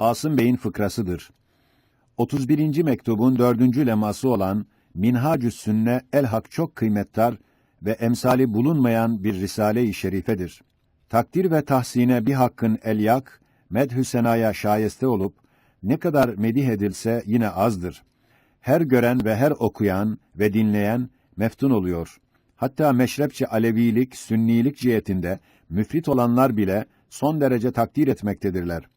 Asım Bey'in fıkrasıdır. 31. mektubun dördüncü leması olan Minhacü's Sünne el Hak çok kıymettar ve emsali bulunmayan bir risale-i şerifedir. Takdir ve tahsine bir hakkın elyak, medhü senaya şayeste olup ne kadar medih edilse yine azdır. Her gören ve her okuyan ve dinleyen meftun oluyor. Hatta meşrepçe Alevilik, Sünnilik cihetinde müfrit olanlar bile son derece takdir etmektedirler.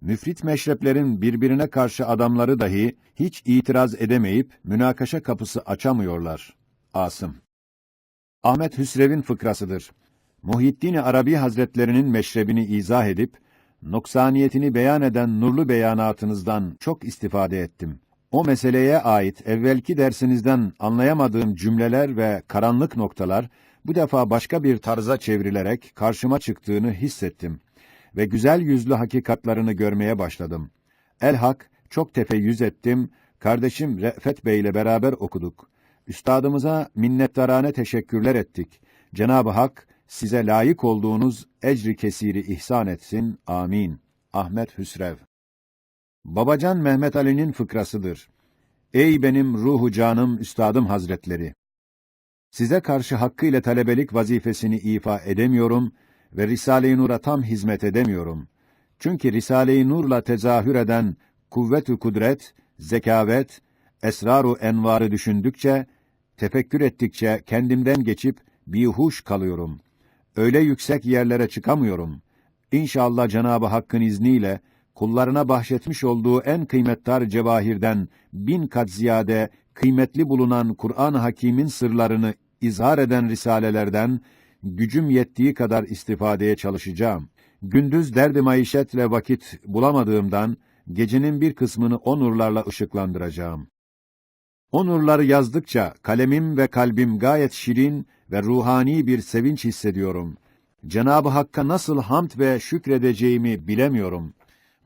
Müfrit meşreplerin birbirine karşı adamları dahi hiç itiraz edemeyip münakaşa kapısı açamıyorlar. Asım Ahmet Hüsrev'in fıkrasıdır. Muhyiddin Arabi Hazretlerinin meşrebini izah edip noksaniyetini beyan eden nurlu beyanatınızdan çok istifade ettim. O meseleye ait evvelki dersinizden anlayamadığım cümleler ve karanlık noktalar bu defa başka bir tarza çevrilerek karşıma çıktığını hissettim ve güzel yüzlü hakikatlarını görmeye başladım. Elhak çok tefeyyüz ettim. Kardeşim Re'fet Bey ile beraber okuduk. Üstadımıza minnettarane teşekkürler ettik. Cenab-ı Hak size layık olduğunuz ecri kesiri ihsan etsin. Amin. Ahmet Hüsrev Babacan Mehmet Ali'nin fıkrasıdır. Ey benim ruhu canım üstadım hazretleri! Size karşı hakkıyla talebelik vazifesini ifa edemiyorum ve Risale-i Nur'a tam hizmet edemiyorum. Çünkü Risale-i Nur'la tezahür eden kuvvet-ü kudret, zekavet, esrar-u envarı düşündükçe, tefekkür ettikçe kendimden geçip bihuş kalıyorum. Öyle yüksek yerlere çıkamıyorum. İnşallah Cenabı Hakk'ın izniyle kullarına bahşetmiş olduğu en kıymetdar cevahirden bin kat ziyade kıymetli bulunan Kur'an-ı Hakîm'in sırlarını izhar eden risalelerden gücüm yettiği kadar istifadeye çalışacağım. Gündüz derdi maişetle vakit bulamadığımdan gecenin bir kısmını o nurlarla ışıklandıracağım. O nurları yazdıkça kalemim ve kalbim gayet şirin ve ruhani bir sevinç hissediyorum. Cenab-ı Hakk'a nasıl hamd ve şükredeceğimi bilemiyorum.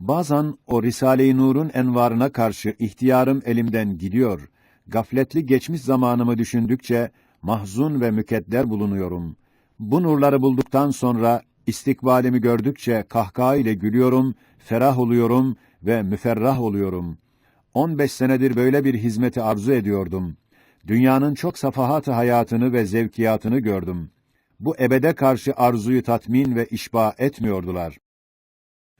Bazen o Risale-i Nur'un envarına karşı ihtiyarım elimden gidiyor. Gafletli geçmiş zamanımı düşündükçe mahzun ve mükedder bulunuyorum. Bu nurları bulduktan sonra istikbalimi gördükçe kahkaha ile gülüyorum, ferah oluyorum ve müferrah oluyorum. 15 senedir böyle bir hizmeti arzu ediyordum. Dünyanın çok safahat hayatını ve zevkiyatını gördüm. Bu ebede karşı arzuyu tatmin ve işba etmiyordular.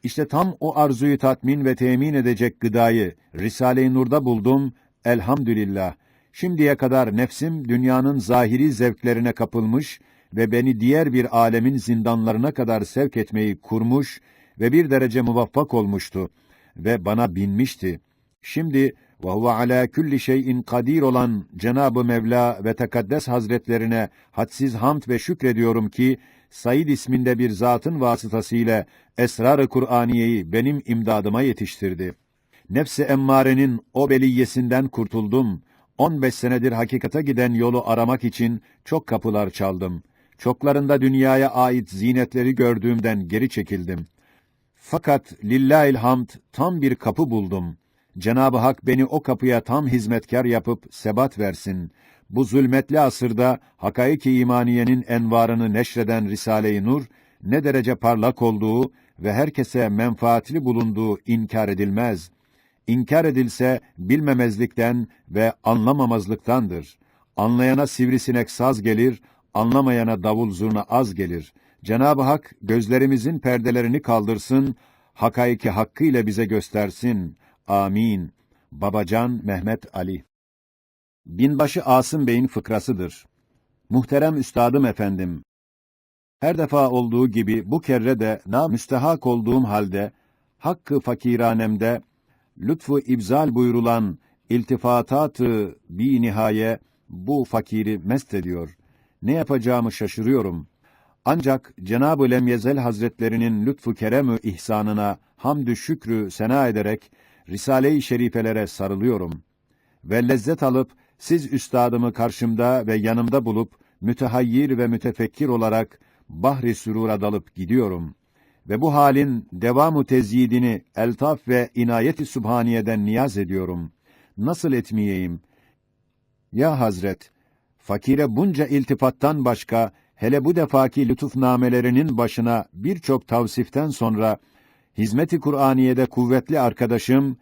İşte tam o arzuyu tatmin ve temin edecek gıdayı Risale-i Nur'da buldum. Elhamdülillah. Şimdiye kadar nefsim dünyanın zahiri zevklerine kapılmış ve beni diğer bir alemin zindanlarına kadar sevk etmeyi kurmuş ve bir derece muvaffak olmuştu ve bana binmişti. Şimdi ve huve ala külli şeyin kadir olan Cenab-ı Mevla ve Tekaddes Hazretlerine hadsiz hamd ve şükrediyorum ki Said isminde bir zatın vasıtasıyla esrar-ı Kur'aniyeyi benim imdadıma yetiştirdi. Nefsi emmarenin o beliyesinden kurtuldum. 15 senedir hakikate giden yolu aramak için çok kapılar çaldım. Çoklarında dünyaya ait zinetleri gördüğümden geri çekildim. Fakat lillahil hamd tam bir kapı buldum. Cenab-ı Hak beni o kapıya tam hizmetkar yapıp sebat versin. Bu zulmetli asırda hakaiki imaniyenin envarını neşreden Risale-i Nur ne derece parlak olduğu ve herkese menfaatli bulunduğu inkar edilmez. İnkar edilse bilmemezlikten ve anlamamazlıktandır. Anlayana sivrisinek saz gelir, anlamayana davul zurna az gelir. Cenab-ı Hak gözlerimizin perdelerini kaldırsın, hakaiki hakkıyla bize göstersin. Amin. Babacan Mehmet Ali Binbaşı Asım Bey'in fıkrasıdır. Muhterem üstadım efendim, her defa olduğu gibi bu kerre de na müstehak olduğum halde hakkı fakiranemde lütfu ibzal buyurulan iltifatatı bi nihaye bu fakiri mest ediyor. Ne yapacağımı şaşırıyorum. Ancak Cenab-ı Lemyezel Hazretlerinin lütfu keremü ihsanına hamdü şükrü sena ederek Risale-i Şerifelere sarılıyorum ve lezzet alıp siz üstadımı karşımda ve yanımda bulup mütehayyir ve mütefekkir olarak bahri sürura dalıp gidiyorum ve bu halin devamu tezyidini eltaf ve inayeti sübhaniyeden niyaz ediyorum. Nasıl etmeyeyim? Ya Hazret, fakire bunca iltifattan başka hele bu defaki lütufnamelerinin başına birçok tavsiften sonra hizmet-i Kur'aniye'de kuvvetli arkadaşım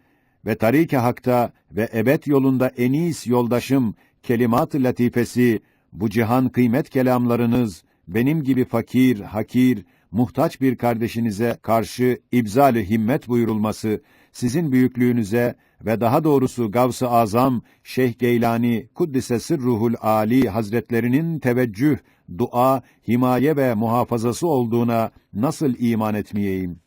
ve tarik-i hakta ve ebed yolunda enis yoldaşım kelimat-ı latifesi bu cihan kıymet kelamlarınız benim gibi fakir, hakir, muhtaç bir kardeşinize karşı ibzal-i himmet buyurulması sizin büyüklüğünüze ve daha doğrusu Gavs-ı Azam Şeyh Geylani Kuddise Sırruhul Ali Hazretlerinin teveccüh, dua, himaye ve muhafazası olduğuna nasıl iman etmeyeyim?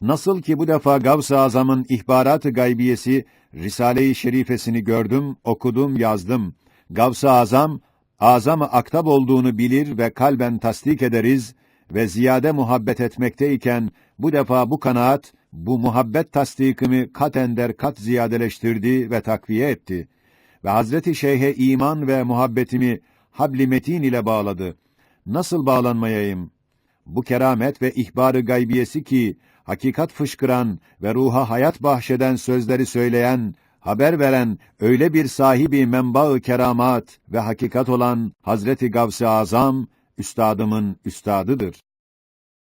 Nasıl ki bu defa Gavs-ı Azam'ın ihbarat-ı gaybiyesi Risale-i Şerifesini gördüm, okudum, yazdım. Gavs-ı Azam azam-ı aktab olduğunu bilir ve kalben tasdik ederiz ve ziyade muhabbet etmekteyken bu defa bu kanaat bu muhabbet tasdikimi kat ender kat ziyadeleştirdi ve takviye etti ve Hazreti Şeyh'e iman ve muhabbetimi habli metin ile bağladı. Nasıl bağlanmayayım? Bu keramet ve ihbarı gaybiyesi ki hakikat fışkıran ve ruha hayat bahşeden sözleri söyleyen, haber veren öyle bir sahibi menba-ı keramat ve hakikat olan Hazreti Gavs-ı Azam üstadımın üstadıdır.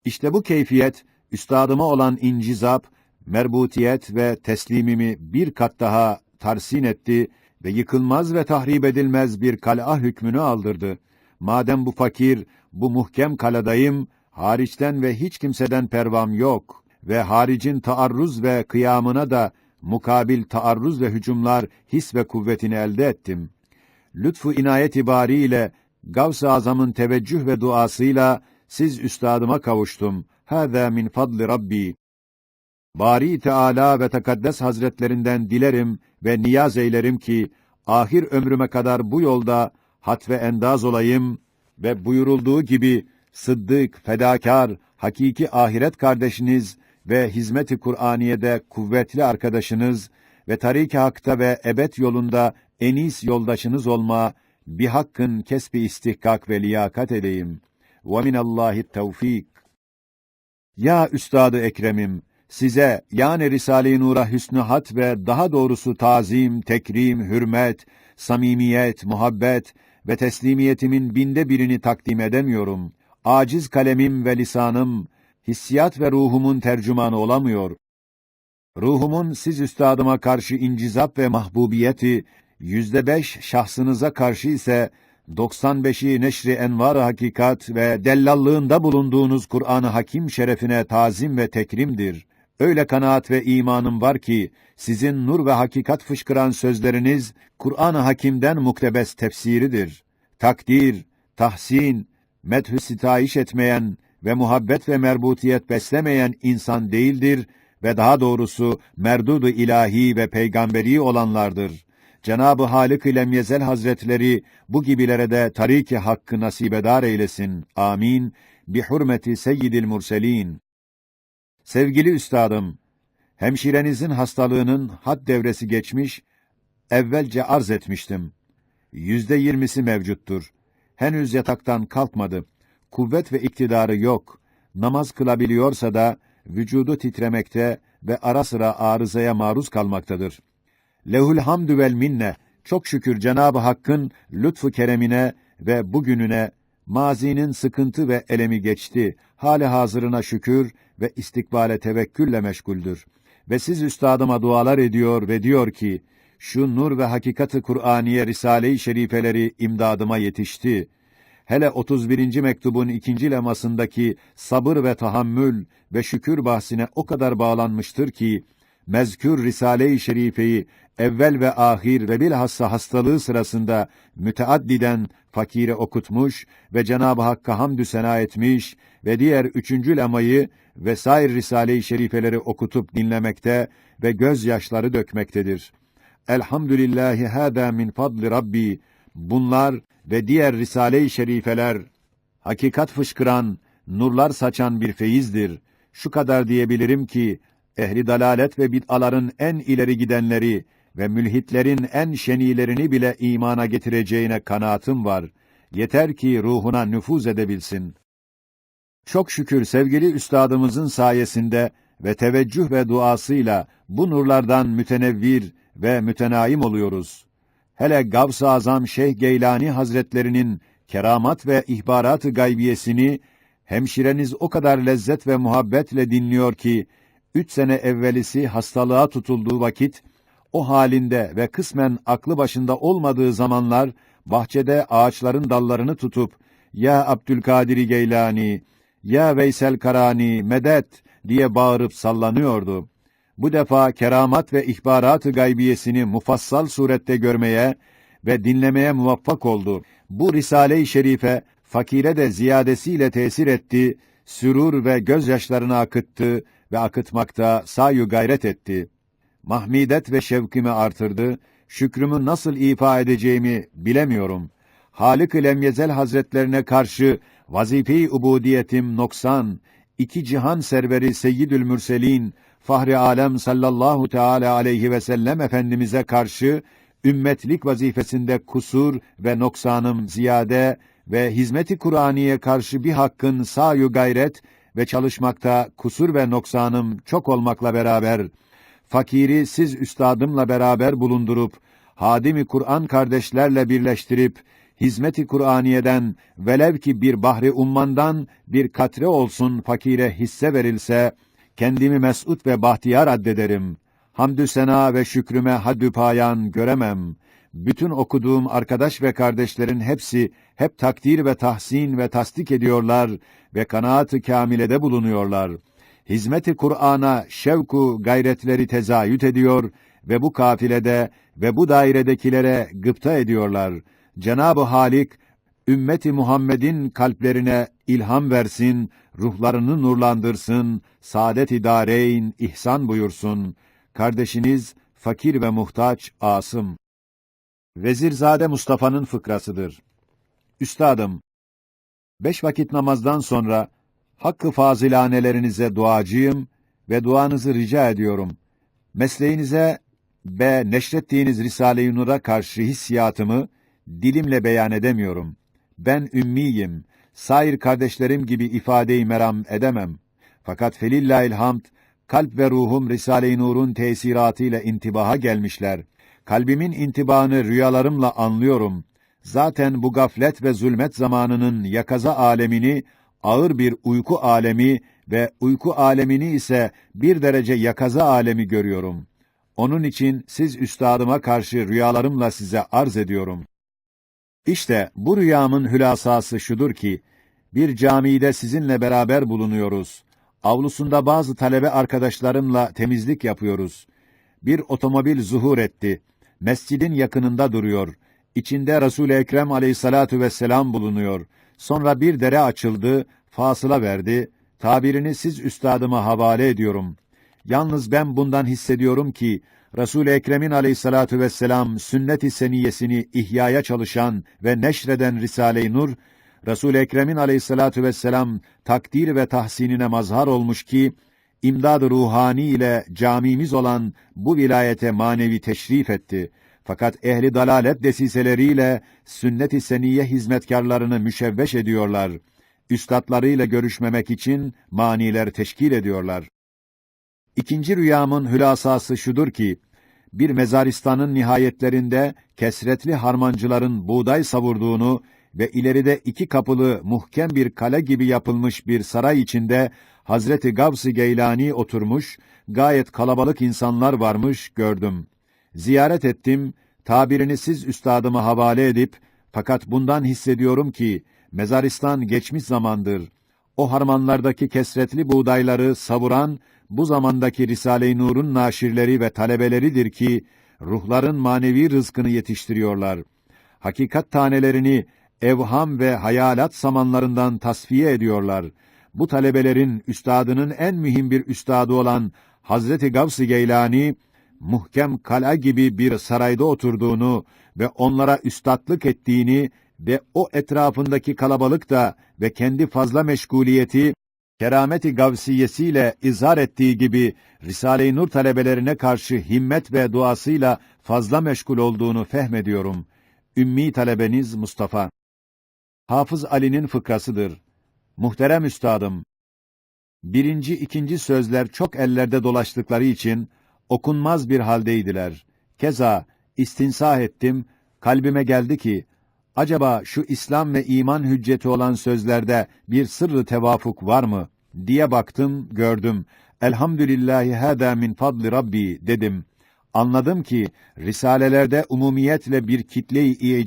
İşte bu keyfiyet üstadıma olan incizap, merbutiyet ve teslimimi bir kat daha tarsin etti ve yıkılmaz ve tahrip edilmez bir kal'a hükmünü aldırdı. Madem bu fakir, bu muhkem kaladayım, hariçten ve hiç kimseden pervam yok ve haricin taarruz ve kıyamına da mukabil taarruz ve hücumlar his ve kuvvetini elde ettim. Lütfu inayet ibariyle Gavs-ı Azam'ın teveccüh ve duasıyla siz üstadıma kavuştum. Hâzâ min fadli Rabbi. Bari Teala ve Tekaddes Hazretlerinden dilerim ve niyaz eylerim ki ahir ömrüme kadar bu yolda hat ve endaz olayım ve buyurulduğu gibi sıddık, fedakar, hakiki ahiret kardeşiniz ve hizmet-i Kur'aniye'de kuvvetli arkadaşınız ve tarik-i hakta ve ebed yolunda enis yoldaşınız olma bir hakkın kesbi istihkak ve liyakat edeyim. Ve minallahi tevfik. Ya üstadı Ekrem'im, size yani Risale-i Nur'a hüsnü hat ve daha doğrusu tazim, tekrim, hürmet, samimiyet, muhabbet ve teslimiyetimin binde birini takdim edemiyorum. Aciz kalemim ve lisanım, hissiyat ve ruhumun tercümanı olamıyor. Ruhumun siz üstadıma karşı incizap ve mahbubiyeti, yüzde beş şahsınıza karşı ise 95'i neşri envar hakikat ve dellallığında bulunduğunuz Kur'an-ı Hakim şerefine tazim ve tekrimdir. Öyle kanaat ve imanım var ki sizin nur ve hakikat fışkıran sözleriniz Kur'an-ı Hakim'den muktebes tefsiridir. Takdir, tahsin, methü sitayiş etmeyen ve muhabbet ve merbutiyet beslemeyen insan değildir ve daha doğrusu merdudu ilahi ve peygamberi olanlardır. Cenab-ı Halik-i Lemyezel Hazretleri bu gibilere de tariki hakkı nasibedar eylesin. Amin. Bi hurmeti seyyidil murselin. Sevgili üstadım, hemşirenizin hastalığının had devresi geçmiş, evvelce arz etmiştim. Yüzde yirmisi mevcuttur. Henüz yataktan kalkmadı. Kuvvet ve iktidarı yok. Namaz kılabiliyorsa da vücudu titremekte ve ara sıra arızaya maruz kalmaktadır. Lehul hamdü vel minne. Çok şükür Cenab-ı Hakk'ın lütfu keremine ve bugününe mazinin sıkıntı ve elemi geçti. Hali hazırına şükür ve istikbale tevekkülle meşguldür. Ve siz üstadıma dualar ediyor ve diyor ki, şu nur ve hakikati Kur'aniye Risale-i Şerifeleri imdadıma yetişti. Hele 31. mektubun ikinci lemasındaki sabır ve tahammül ve şükür bahsine o kadar bağlanmıştır ki, mezkür Risale-i Şerife'yi evvel ve ahir ve bilhassa hastalığı sırasında müteaddiden fakire okutmuş ve Cenab-ı Hakk'a hamdü sena etmiş ve diğer üçüncü lemayı ve sair Risale-i Şerifeleri okutup dinlemekte ve gözyaşları dökmektedir. Elhamdülillahi hâdâ min fadli Rabbi. Bunlar ve diğer Risale-i Şerifeler, hakikat fışkıran, nurlar saçan bir feyizdir. Şu kadar diyebilirim ki, ehli dalalet ve bid'aların en ileri gidenleri ve mülhitlerin en şenilerini bile imana getireceğine kanaatim var. Yeter ki ruhuna nüfuz edebilsin. Çok şükür sevgili üstadımızın sayesinde ve teveccüh ve duasıyla bu nurlardan mütenevvir ve mütenaim oluyoruz. Hele Gavs-ı Azam Şeyh Geylani Hazretlerinin keramat ve ihbarat-ı gaybiyesini hemşireniz o kadar lezzet ve muhabbetle dinliyor ki üç sene evvelisi hastalığa tutulduğu vakit, o halinde ve kısmen aklı başında olmadığı zamanlar, bahçede ağaçların dallarını tutup, ya Abdülkadir Geylani, ya Veysel Karani, medet diye bağırıp sallanıyordu. Bu defa keramat ve ihbarat-ı gaybiyesini mufassal surette görmeye ve dinlemeye muvaffak oldu. Bu Risale-i Şerife fakire de ziyadesiyle tesir etti, sürur ve gözyaşlarını akıttı ve akıtmakta sayu gayret etti. Mahmidet ve şevkimi artırdı, şükrümü nasıl ifa edeceğimi bilemiyorum. Halık-ı Lemyezel Hazretlerine karşı vazife-i ubudiyetim noksan, iki cihan serveri Seyyidül Mürselin, Fahri Alem sallallahu teala aleyhi ve sellem efendimize karşı ümmetlik vazifesinde kusur ve noksanım ziyade ve hizmeti Kur'aniye karşı bir hakkın sayu gayret ve çalışmakta kusur ve noksanım çok olmakla beraber fakiri siz üstadımla beraber bulundurup hadimi Kur'an kardeşlerle birleştirip hizmeti Kur'aniye'den velev ki bir bahri ummandan bir katre olsun fakire hisse verilse kendimi mesut ve bahtiyar addederim. Hamdü sena ve şükrüme haddü payan göremem. Bütün okuduğum arkadaş ve kardeşlerin hepsi hep takdir ve tahsin ve tasdik ediyorlar ve kanaat-ı kamilede bulunuyorlar. Hizmeti Kur'an'a şevku gayretleri tezayüt ediyor ve bu kafilede ve bu dairedekilere gıpta ediyorlar. Cenab-ı Halik ümmeti Muhammed'in kalplerine ilham versin, ruhlarını nurlandırsın, saadet-i dareyn ihsan buyursun. Kardeşiniz fakir ve muhtaç Asım. Vezirzade Mustafa'nın fıkrasıdır. Üstadım, beş vakit namazdan sonra hakkı fazilanelerinize duacıyım ve duanızı rica ediyorum. Mesleğinize ve neşrettiğiniz Risale-i Nur'a karşı hissiyatımı dilimle beyan edemiyorum. Ben ümmiyim, sair kardeşlerim gibi ifade-i meram edemem. Fakat felillahil hamd, kalp ve ruhum Risale-i Nur'un tesiratıyla intibaha gelmişler. Kalbimin intibahını rüyalarımla anlıyorum. Zaten bu gaflet ve zulmet zamanının yakaza alemini ağır bir uyku alemi ve uyku alemini ise bir derece yakaza alemi görüyorum. Onun için siz üstadıma karşı rüyalarımla size arz ediyorum. İşte bu rüyamın hülasası şudur ki, bir camide sizinle beraber bulunuyoruz. Avlusunda bazı talebe arkadaşlarımla temizlik yapıyoruz. Bir otomobil zuhur etti. Mescidin yakınında duruyor. İçinde Resul-i Ekrem aleyhissalatu vesselam bulunuyor. Sonra bir dere açıldı, fasıla verdi. Tabirini siz üstadıma havale ediyorum. Yalnız ben bundan hissediyorum ki Resul-i Ekrem'in aleyhissalatu vesselam sünnet-i seniyesini ihyaya çalışan ve neşreden Risale-i Nur Resul-i Ekrem'in aleyhissalatu vesselam takdir ve tahsinine mazhar olmuş ki imdad-ı ruhani ile camimiz olan bu vilayete manevi teşrif etti. Fakat ehli dalalet desiseleriyle sünnet-i seniye hizmetkarlarını müşevveş ediyorlar. Üstadlarıyla görüşmemek için maniler teşkil ediyorlar. İkinci rüyamın hülasası şudur ki, bir mezaristanın nihayetlerinde kesretli harmancıların buğday savurduğunu ve ileride iki kapılı muhkem bir kale gibi yapılmış bir saray içinde Hazreti Gavs-ı Geylani oturmuş, gayet kalabalık insanlar varmış gördüm. Ziyaret ettim, tabirini siz üstadıma havale edip, fakat bundan hissediyorum ki, mezaristan geçmiş zamandır. O harmanlardaki kesretli buğdayları savuran, bu zamandaki Risale-i Nur'un naşirleri ve talebeleridir ki, ruhların manevi rızkını yetiştiriyorlar. Hakikat tanelerini evham ve hayalat samanlarından tasfiye ediyorlar. Bu talebelerin üstadının en mühim bir üstadı olan Hazreti Gavs-ı Geylani, muhkem kala gibi bir sarayda oturduğunu ve onlara üstatlık ettiğini ve o etrafındaki kalabalık da ve kendi fazla meşguliyeti kerameti gavsiyesiyle izhar ettiği gibi Risale-i Nur talebelerine karşı himmet ve duasıyla fazla meşgul olduğunu fehmediyorum. Ümmi talebeniz Mustafa. Hafız Ali'nin fıkrasıdır. Muhterem üstadım, birinci, ikinci sözler çok ellerde dolaştıkları için okunmaz bir haldeydiler. Keza istinsah ettim, kalbime geldi ki, acaba şu İslam ve iman hücceti olan sözlerde bir sırrı tevafuk var mı? diye baktım, gördüm. Elhamdülillahi hâdâ min fadli Rabbi dedim. Anladım ki risalelerde umumiyetle bir kitle-i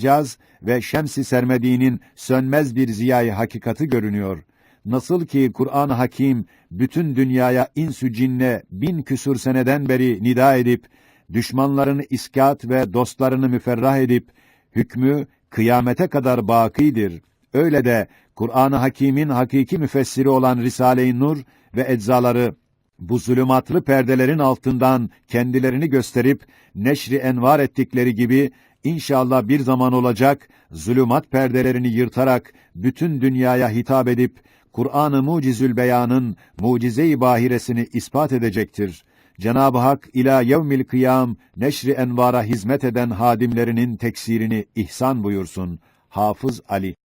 ve şems-i sermediğinin sönmez bir ziyayı hakikati görünüyor. Nasıl ki Kur'an-ı Hakim bütün dünyaya insü cinne bin küsur seneden beri nida edip düşmanlarını iskat ve dostlarını müferrah edip hükmü kıyamete kadar bakidir. Öyle de Kur'an-ı Hakîm'in hakiki müfessiri olan Risale-i Nur ve eczaları bu zulümatlı perdelerin altından kendilerini gösterip neşri envar ettikleri gibi inşallah bir zaman olacak zulümat perdelerini yırtarak bütün dünyaya hitap edip Kur'an-ı Mucizül Beyan'ın mucize-i bahiresini ispat edecektir. Cenab-ı Hak ila yevmil kıyam neşri envara hizmet eden hadimlerinin teksirini ihsan buyursun. Hafız Ali